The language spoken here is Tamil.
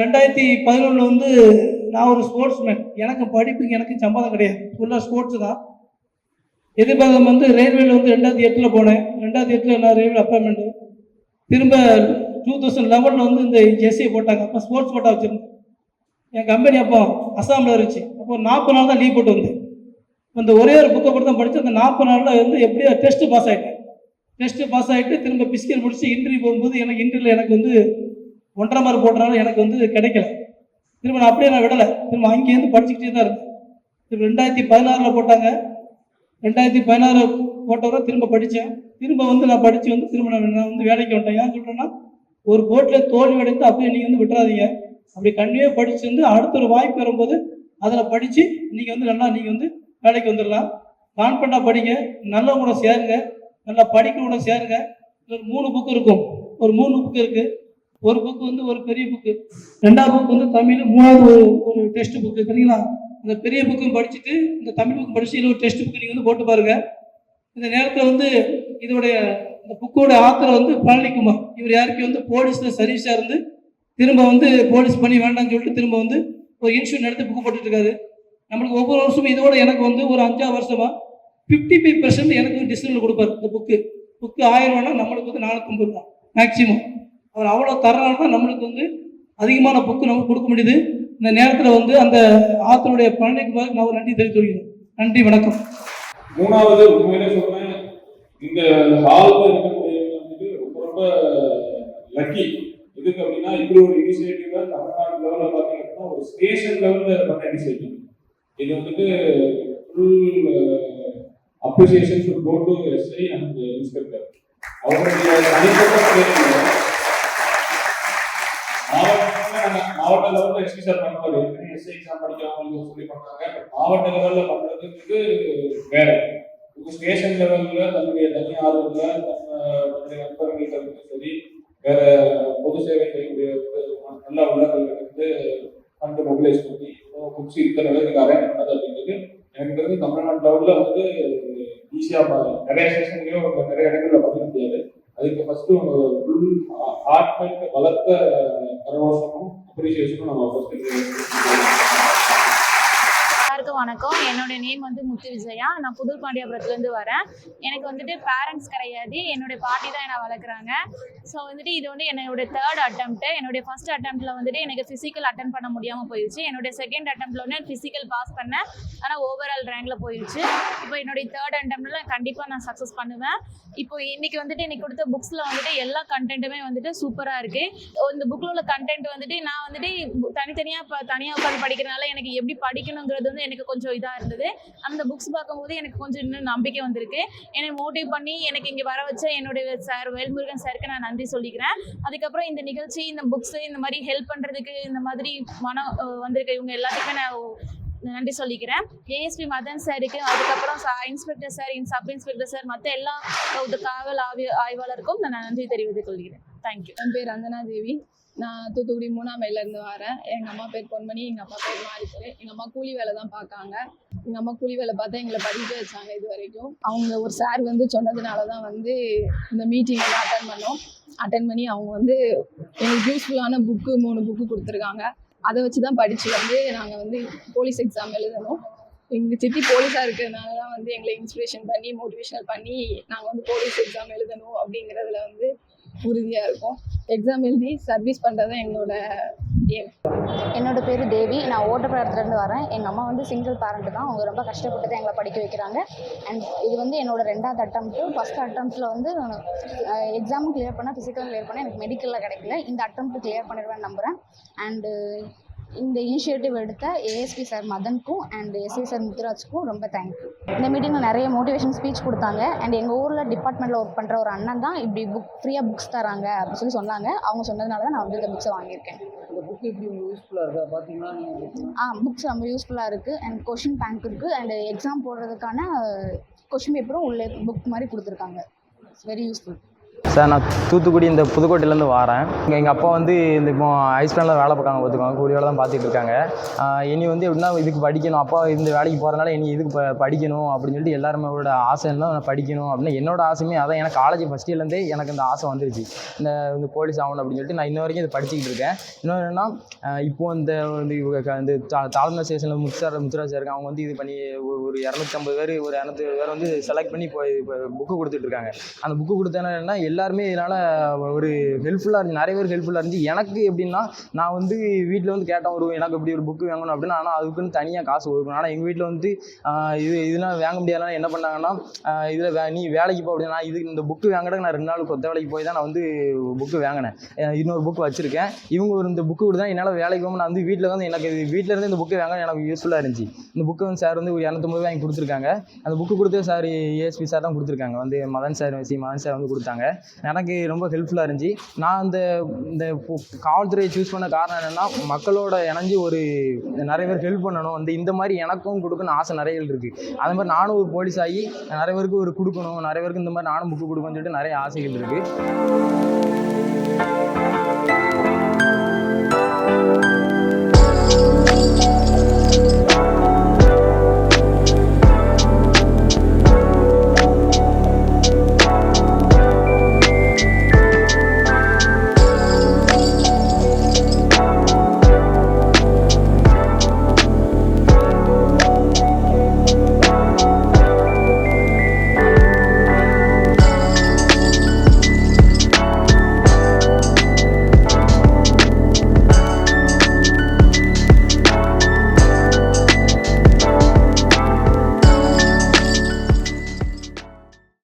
ரெண்டாயிரத்தி பதினொன்றில் வந்து நான் ஒரு ஸ்போர்ட்ஸ்மேன் எனக்கு படிப்புக்கு எனக்கு சம்பளம் கிடையாது. ஃபுல்லாக ஸ்போர்ட்ஸ் தான். எதிர்பார்த்தம் வந்து ரயில்வேல வந்து ரெண்டாயிரத்தி எட்டில் போனேன். ரெண்டாயிரத்தி எட்டில் நான் ரயில்வே அப்பாயின்மெண்ட்டு திரும்ப டூ தௌசண்ட் லெவனில் வந்து இந்த ஜெர்சியை போட்டாங்க. அப்போ ஸ்போர்ட்ஸ் கோட்டா வச்சுருந்தேன். என் கம்பெனி அப்போ அஸ்ஸாமில் இருந்துச்சு. அப்போ நாற்பது நாள் தான் லீவ் போட்டு வந்தேன். அந்த ஒரே ஒரு புக்கை மட்டும் தான் படித்து அந்த நாற்பது நாளில் வந்து எப்படியோ டெஸ்ட்டு பாஸ் ஆகிட்டேன் டெஸ்ட்டு பாஸ் ஆகிட்டு திரும்ப பிசிக்கல் முடிச்சு இன்டர்வியூ போகும்போது எனக்கு இன்டர்வியூவில் எனக்கு வந்து ஒன்றரை மார்க் போட்டனால எனக்கு வந்து கிடைக்கல. திரும்ப நான் அப்படியே நான் விடலை. திரும்ப அங்கேருந்து படிச்சுக்கிட்டே தான் இருக்கேன். திரும்ப ரெண்டாயிரத்தி பதினாறில் போட்டாங்க. ரெண்டாயிரத்தி பதினாறு போட்டவரை திரும்ப படித்தேன். திரும்ப வந்து நான் படித்து வந்து திரும்ப நான் நான் வந்து வேலைக்கு வந்துட்டேன். ஏன் சொல்கிறேன்னா ஒரு போட்டில் தோல்வி அடைந்து அப்படியே நீங்கள் வந்து விட்டுறாதீங்க. அப்படி கண்டிப்பாக படிச்சு வந்து அடுத்த ஒரு வாய்ப்பு வரும்போது அதில் படித்து நீங்கள் வந்து நல்லா நீங்கள் வந்து வேலைக்கு வந்துடலாம். கான்ஃபிடண்டாக படிங்க. நல்லவங்களோட சேருங்க. நல்லா படிக்கிறவங்களோட சேருங்க. ஒரு மூணு புக்கு இருக்கும். ஒரு மூணு புக்கு இருக்குது ஒரு புக்கு வந்து ஒரு பெரிய புக்கு ரெண்டாவது புக் வந்து தமிழ் மூணாவது ஒரு ஒரு டெஸ்ட் புக்கு சரிங்களா? அந்த பெரிய புக்கும் படிச்சுட்டு இந்த தமிழ் புக் படிச்சு இல்லை ஒரு டெஸ்ட் புக்கு நீங்கள் வந்து போட்டு பாருங்க. இந்த நேரத்தில் வந்து இதோடைய இந்த புக்கோட ஆத்தர் வந்து பழனிக்குமார் இவர் யாருக்கு வந்து போலீஸில் சர்வீஸாக இருந்து திரும்ப வந்து போலீஸ் பண்ணி வேண்டாம்னு சொல்லிட்டு திரும்ப வந்து ஒரு இன்சூரன்ஸ் எடுத்து புக்கு போட்டுட்டு இருக்காரு நம்மளுக்கு ஒவ்வொரு வருஷமும் இதோட எனக்கு வந்து ஒரு அஞ்சாறு வருஷமா ஃபிஃப்டி ஃபைவ் பர்சன்ட் எனக்கு வந்து டிஸ்கவுண்ட் கொடுப்பாரு இந்த புக்கு புக்கு ஆயிரம் ரூபானா நம்மளுக்கு வந்து நானூற்றம்பது ரூபா மேக்ஸிமம் அவர் அவ்வளோ தரனால தான் நம்மளுக்கு வந்து அதிகமான புக்கு நமக்கு கொடுக்க முடியுது. இந்த நேரத்தில் வந்து அந்த ஆத்தருடைய பழனிக்குமார் நான் ஒரு நன்றி தெரிவித்து நன்றி வணக்கம். மூணாவது உண்மையிலே சொல்றேன் இந்த ஹாலில் இருக்கக்கூடியவங்க வந்துட்டு ரொம்ப ரொம்ப லக்கி எதுக்கு அப்படின்னா இப்படி ஒரு இனிஷியேட்டிவ் தமிழ்நாடு லெவலில் பார்த்தீங்க அப்படின்னா ஒரு ஸ்டேஷன் லெவலில் பண்ண இனிஷியேட்டிவ் இது வந்துட்டு full appreciation full go to SI and inspector அவருடைய தனிப்பட்ட மாவட்ட மாவட்ட லெவலில் எஸ்பி சார் பண்ணுவார் ஏற்கனவே எஸ்ஐ எக்ஸாம் படிக்கிறவங்களுக்கு சொல்லி பண்ணாங்க மாவட்ட லெவலில் பண்றதுக்கு வேற. இப்போ ஸ்டேஷன் லெவல்ல தன்னுடைய தனி ஆர்வத்துல தன்னுடைய நண்பர்கள்ட்ட இருந்து சரி வேற பொது சேவை செய்யக்கூடிய நல்ல உள்ளவர்கள் வந்து ஃபண்ட் மொபிலைஸ் பண்ணி புக்ஸ் இத்தனை பேருக்கு அரேஞ்ச் பண்ணது அப்படின்றது எனக்கு வந்து தமிழ்நாடு லெவல்ல வந்து ஈஸியா நிறைய ஸ்டேஷன்லயும் நிறைய இடங்களில் பண்ண முடியாது. அதுக்கு ஃபர்ஸ்ட் ஃபுல் ஹார்ட் வளர்த்த கரகோஷமும் ಅಪ್ರಿಷಿಯೇಷನ್ ನಾವು ವಾಪಸ್ வணக்கம். என்னோட நேம் வந்து முத்து விஜயா. நான் புது பாண்டியாபுரத்துலேருந்து வரேன். எனக்கு வந்துட்டு பேரண்ட்ஸ் கிடையாது. என்னுடைய பாட்டி தான் என்னை வளர்க்குறாங்க. ஸோ வந்துட்டு இது வந்து என்னோட தேர்ட் அட்டம்ப்ட்டு என்னுடைய ஃபர்ஸ்ட் அட்டம்ப்ட்டில் வந்துட்டு எனக்கு ஃபிசிக்கல் அட்டன் பண்ண முடியாமல் போயிடுச்சு. என்னுடைய செகண்ட் அட்டம்ப்ட்டில் வந்து ஃபிசிக்கல் பாஸ் பண்ணேன். ஆனால் ஓவரால் ரேங்கில் போயிடுச்சு. இப்போ என்னுடைய தேர்ட் அட்டம்ப்ட்டில் கண்டிப்பாக நான் சக்ஸஸ் பண்ணுவேன். இப்போ இன்னைக்கு வந்துட்டு இன்னைக்கு கொடுத்த புக்ஸில் வந்துட்டு எல்லா கண்டென்ட்டுமே வந்துட்டு சூப்பராக இருக்குது இந்த புக்கில் உள்ள கண்டென்ட் வந்துட்டு நான் வந்துட்டு தனித்தனியாக தனியாக உட்காந்து படிக்கிறனால எனக்கு எப்படி படிக்கணுங்கிறது வந்து எனக்கு கொஞ்சம் கொஞ்சம் இதாக இருந்தது. அந்த புக்ஸ் பார்க்கும்போது எனக்கு கொஞ்சம் இன்னும் நம்பிக்கை வந்திருக்கு. என்னை மோட்டிவ் பண்ணி எனக்கு இங்கே வர வச்ச என்னுடைய சார் வேல்முருகன் சாருக்கு நான் நன்றி சொல்லிக்கிறேன். அதுக்கப்புறம் இந்த நிகழ்ச்சி இந்த புக்ஸு இந்த மாதிரி ஹெல்ப் பண்ணுறதுக்கு இந்த மாதிரி மனம் வந்திருக்க. இவங்க எல்லாத்துக்குமே நான் நன்றி சொல்லிக்கிறேன். ஏஎஸ்பி மதன் சாருக்கு அதுக்கப்புறம் inspector sir in sub inspector sir மற்ற எல்லா காவல் ஆய்வு ஆய்வாளருக்கும் நான் நன்றி தெரிவித்துக் கொள்கிறேன். தேங்க்யூ என் பேர் ரஞ்சனா தேவி. நான் தூத்துக்குடி மூணாம் இருந்து வரேன். எங்கள் அம்மா பேர் பொன்மணி எங்கள் அப்பா பேர் மாரிப்பேர் எங்கள் அம்மா கூலி வேலை தான் பார்க்காங்க. எங்கள் அம்மா கூலி வேலை பார்த்தா எங்களை படிக்க வச்சாங்க இது வரைக்கும். அவங்க ஒரு சார் வந்து சொன்னதுனால தான் வந்து இந்த மீட்டிங் எல்லாம் அட்டன் பண்ணோம். அட்டன் பண்ணி அவங்க வந்து எங்களுக்கு யூஸ்ஃபுல்லான புக்கு மூணு புக்கு கொடுத்துருக்காங்க. அதை வச்சு தான் படித்து வந்து நாங்கள் வந்து போலீஸ் எக்ஸாம் எழுதணும். எங்கள் சித்தி போலீஸாக இருக்கிறதுனால தான் வந்து எங்களை இன்ஸ்பிரேஷன் பண்ணி மோட்டிவேஷனல் பண்ணி நாங்கள் வந்து போலீஸ் எக்ஸாம் எழுதணும் அப்படிங்கிறதுல வந்து உறுதியாக இருக்கும். எக்ஸாம் எழுதி சர்வீஸ் பண்ணுறது தான் எங்களோட ஏம் என்னோட பேர் தேவி. நான் ஓட்டப்படத்துலேருந்து வரேன். எங்கள் அம்மா வந்து சிங்கிள் பேரண்ட் தான். அவங்க ரொம்ப கஷ்டப்பட்டு தான் எங்களை படிக்க வைக்கிறாங்க. அண்ட் இது வந்து என்னோட ரெண்டாவது அட்டம்ப்ட்டு ஃபஸ்ட் அட்டம்ப்ட்டில் வந்து நான் எக்ஸாமும் கிளியர் பண்ணால் ஃபிசிக்கலும் கிளியர் பண்ணேன் எனக்கு மெடிக்கலில் கிடைக்கல. இந்த அட்டம்ப்ட் கிளியர் பண்ணிடுவேன் நம்புகிறேன் அண்டு இந்த இனிஷியேட்டிவ் எடுத்த ASP sir மதனுக்கும் and SI sir முத்துராஜுக்கும் ரொம்ப தேங்க்யூ இந்த மீட்டிங்கில் நிறைய மோட்டிவேஷன் ஸ்பீச் கொடுத்தாங்க. அண்ட் எங்கள் ஊரில் டிபார்ட்மெண்ட்டில் ஒர்க் பண்ணுற ஒரு அண்ணன் தான் இப்படி புக் ஃப்ரீயாக புக்ஸ் தராங்க அப்படின்னு சொல்லி சொன்னாங்க. அவங்க சொன்னதுனால தான் நான் வந்து இந்த புக்ஸை வாங்கியிருக்கேன் ஆ புக்ஸ் ரொம்ப யூஸ்ஃபுல்லாக இருக்குது அண்ட் கொஷின் பேங்க் இருக்குது அண்ட் எக்ஸாம் போடுறதுக்கான கொஷின் பேப்பரும் உள்ள புக் மாதிரி கொடுத்துருக்காங்க. இட்ஸ் வெரி யூஸ்ஃபுல் சார் நான் தூத்துக்குடி இந்த புதுக்கோட்டையிலேருந்து வரேன். இங்கே எங்கள் அப்பா வந்து இந்த இப்போ ஐஸ்லாண்டில் வேலை பார்க்காங்க பார்த்துக்கோங்க கூடிய வேலை தான் பார்த்துட்டு இருக்காங்க. இனி வந்து எப்படின்னா இதுக்கு படிக்கணும். அப்பா இந்த வேலைக்கு போகிறதுனால இனி இதுக்கு ப படிக்கணும் அப்படின்னு சொல்லிட்டு எல்லாருமே ஆசை இருந்தால் நான் படிக்கணும் அப்படின்னு என்னோட ஆசையுமே அதான். எனக்கு காலேஜ் ஃபஸ்ட் இயர்லேருந்தே எனக்கு இந்த ஆசை வந்துருச்சு. இந்த இந்த போலீஸ் ஆகணும் அப்படின்னு சொல்லிட்டு நான் இன்ன வரைக்கும் இதை படிச்சுக்கிட்டு இருக்கேன். இன்னொன்று என்னன்னா இப்போ இந்த வந்து இந்த தா- தாழ்ந்த ஸ்டேஷனில் முத்துசார் முத்துராஜ் இருக்காங்க. அவங்க வந்து இது பண்ணி ஒரு இரநூத்தம்பது பேர் ஒரு இரநூத்தி பேர் வந்து செலக்ட் பண்ணி இப்போ இப்போ புக்கு கொடுத்துட்டு இருக்காங்க. அந்த புக்கு கொடுத்தேன்னா எல்லாருமே இதனால் ஒரு ஹெல்ப்ஃபுல்லாக இருந்துச்சு நிறைய பேர் ஹெல்ப்ஃபுல்லாக இருந்துச்சு எனக்கு எப்படின்னா நான் வந்து வீட்டில் வந்து கேட்டேன் ஒரு எனக்கு இப்படி ஒரு புக்கு வாங்கணும் அப்படின்னா. ஆனால் அதுக்குன்னு தனியாக காசு ஒதுக்கணும். ஆனால் எங்கள் வீட்டில் வந்து இது இதெல்லாம் வாங்க முடியாதுனா என்ன பண்ணாங்கன்னா இதில் வே நீ வேலைக்கு போ அப்படின்னா இது இந்த புக்கு வாங்குறதுக்கு நான் ரெண்டு நாள் கொத்த வேலைக்கு போய் தான் நான் வந்து புக்கு வாங்கினேன். இன்னொரு புக்கு வச்சுருக்கேன். இவங்க ஒரு இந்த புக்கு கொடுத்தா என்னால் வேலைக்கு போகணும் நான் வந்து வீட்டில் வந்து எனக்கு இது வீட்டில் இருந்து இந்த புக்கு வாங்க எனக்கு யூஸ்ஃபுல்லாக இருந்துச்சு. இந்த புக்கு வந்து சார் வந்து ஒரு இரநூத்தம்பது வாங்கி கொடுத்துருக்காங்க. அந்த புக்கு கொடுத்து சார் ஏஎஸ்பி சார் தான் கொடுத்துருக்காங்க. வந்து Madan sir C Madan sir வந்து கொடுத்தாங்க. எனக்கு ரொம்ப ஹெல்ப்ஃபுல்லாக இருந்துச்சு. நான் அந்த இந்த காவல்துறையை சூஸ் பண்ண காரணம் என்னென்னா மக்களோட இணைஞ்சு ஒரு நிறைய பேர் ஹெல்ப் பண்ணணும். வந்து இந்த மாதிரி எனக்கும் கொடுக்கணும்னு ஆசை நிறைய இருக்குது அது மாதிரி நானும் ஒரு போலீஸ் ஆகி நிறைய பேருக்கு ஒரு கொடுக்கணும். நிறைய பேருக்கு இந்த மாதிரி நானும் புக்கு கொடுக்கணும்னு சொல்லிட்டு நிறைய ஆசைகள் இருக்குது